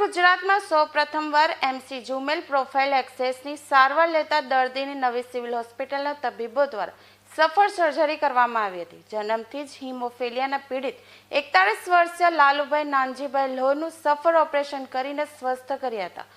ગુજરાતમાં સૌ પ્રથમવાર એમસી જુમેલ પ્રોફાઇલ એક્સેસની સારવાર લેતા દર્દીની નવી સિવિલ હોસ્પિટલના તબીબો દ્વારા સફળ સર્જરી કરવામાં આવી હતી. જન્મથી જ હિમોફેલિયાના પીડિત એકતાળીસ વર્ષીય લાલુભાઈ નાનજીભાઈ લોહનું સફળ ઓપરેશન કરીને સ્વસ્થ કર્યા હતા.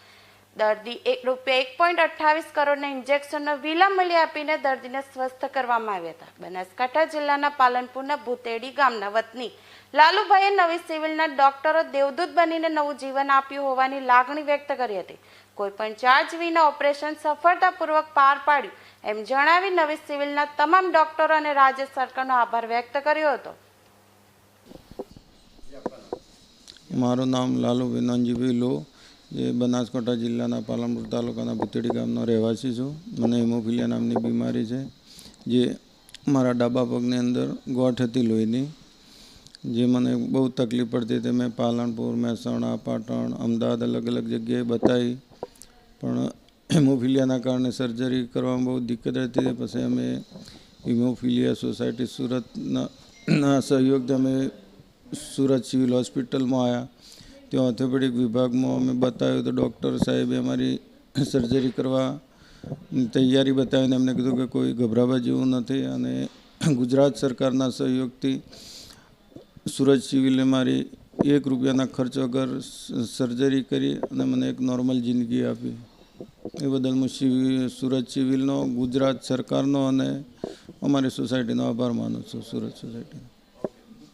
દર્દી એક રૂપિયા એક પોઈન્ટ અઠ્ઠાવીસ કરોડના ઇન્જેક્શનનો વિનામૂલ્ય આપીને દર્દીને સ્વસ્થ કરવામાં આવ્યા હતા. બનાસકાંઠા જિલ્લાના પાલનપુરના ભૂતેડી ગામના વતની લાલુભાઈએ નવી સિવિલના ડોક્ટરો દેવદૂત બનીને નવું જીવન આપ્યું હોવાની લાગણી વ્યક્ત કરી હતી. કોઈ પણ ચાર્જ વિના ઓપરેશન સફળતાપૂર્વક પાર પાડ્યું એમ જણાવી નવી સિવિલના તમામ ડોક્ટરો અને રાજ્ય સરકારનો આભાર વ્યક્ત કર્યો હતો. મારું નામ લાલુ વિનાનજીભાઈ લો જે બનાસકાંઠા જિલ્લાના પાલનપુર તાલુકાના ભૂતેડી ગામનો રહેવાસી છું. મને હિમોફિલિયા નામની બીમારી છે, જે મારા ડાબા પગની અંદર ગોઠ હતી લોહીની, જે મને બહુ તકલીફ પડતી હતી. મેં પાલનપુર, મહેસાણા, પાટણ, અમદાવાદ અલગ અલગ જગ્યાએ બતાવી. પણ હિમોફિલિયાના કારણે સર્જરી કરવામાં બહુ દિક્કત હતી. પછી અમે હિમોફિલિયા સોસાયટી સુરતના સહયોગથી અમે સુરત સિવિલ હોસ્પિટલમાં આવ્યા. ત્યાં ઓર્થોપેડિક વિભાગમાં અમે બતાવ્યું તો ડૉક્ટર સાહેબે અમારી સર્જરી કરવા તૈયારી બતાવીને એમને કીધું કે કોઈ ગભરાવા જેવું નથી અને ગુજરાત સરકારના સહયોગથી સુરત સિવિલે મારી એક રૂપિયાના ખર્ચ વગર સર્જરી કરી અને મને એક નોર્મલ જિંદગી આપી. એ બદલ હું સિવિલ, સુરત સિવિલનો, ગુજરાત સરકારનો અને અમારી સોસાયટીનો આભાર માનું છું, સુરત સોસાયટીનો